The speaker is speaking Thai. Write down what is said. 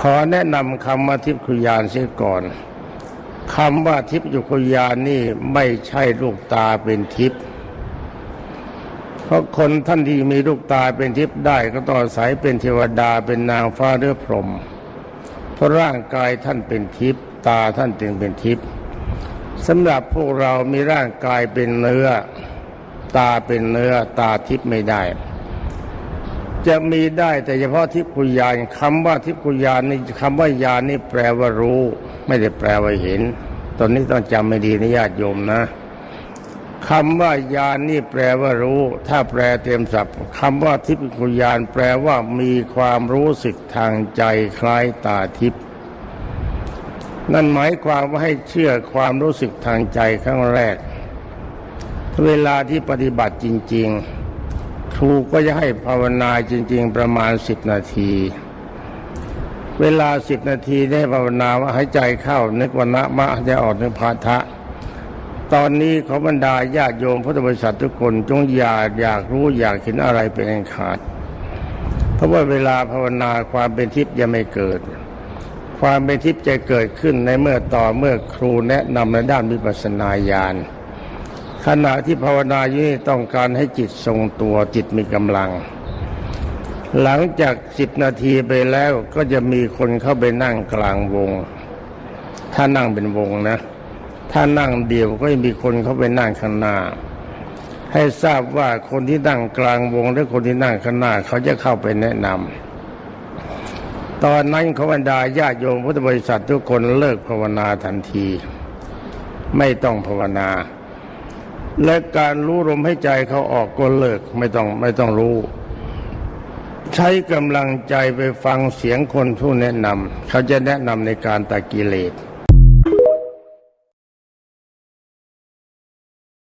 ขอแนะนำคำว่าทิพยคุยานเสียก่อนคำว่าทิพยคุยานนี่ไม่ใช่ลูกตาเป็นทิพย์เพราะคนท่านที่มีลูกตาเป็นทิพย์ได้ก็ต้องอายเป็นเทวดาเป็นนางฟ้าหรือพรหมเพราะร่างกายท่านเป็นทิพย์ตาท่านจึงเป็นทิพย์สำหรับพวกเรามีร่างกายเป็นเนื้อ ตาเป็นเนื้อตาทิพย์ไม่ได้ จะมีได้แต่เฉพาะทิพยานคำว่าทิพยานนี่คำว่ายานนี่แปลว่ารู้ ไม่ได้แปลว่าเห็น ตอนนี้ต้องจำไม่ดีนะญาติโยมนะคำว่ายานนี่แปลว่ารู้ ถ้าแปลเต็มศัพท์คำว่าทิพยานแปลว่ามีความรู้สึกทางใจคล้ายตาทิพย์นั่นหมายความว่าให้เชื่อความรู้สึกทางใจครั้งแรก เวลาที่ปฏิบัติจริง ๆ ครูก็จะให้ภาวนาจริง ๆ ประมาณสิบนาที เวลาสิบนาทีได้ภาวนาว่าหายใจเข้านึกวันนะมะหายใจออกนึกพาทะ ตอนนี้ขอบรรดาญาติโยมพุทธบริษัททุกคนจงอย่าอยากรู้อยากเห็นอะไรเป็นอันขาด เพราะว่าเวลาภาวนาความเป็นทิพย์ยังไม่เกิด ความเป็นทิพย์จะเกิดขึ้นในเมื่อต่อเมื่อครูแนะนำในด้านวิปัสสนาญาณ ขณะที่ภาวนาอยู่นี่ต้องการให้จิตทรงตัวจิตมีกำลัง หลังจากสิบนาทีไปแล้วก็จะมีคนเข้าไปนั่งกลางวง ถ้านั่งเป็นวงนะ ถ้านั่งเดียวก็จะมีคนเข้าไปนั่งข้างหน้า ให้ทราบว่าคนที่นั่งกลางวงและคนที่นั่งข้างหน้า เขาจะเข้าไปแนะนำตอนนั้นขาบรรดาญาติโยมพุทธบริษัททุกคนเลิกภาวนาทันที ไม่ต้องภาวนา และการรู้ลมให้ใจเขาออกก็เลิกไม่ต้องไม่ต้องรู้ ใช้กำลังใจไปฟังเสียงคนผู้แนะนำเขาจะแนะนำในการตัดกิเลส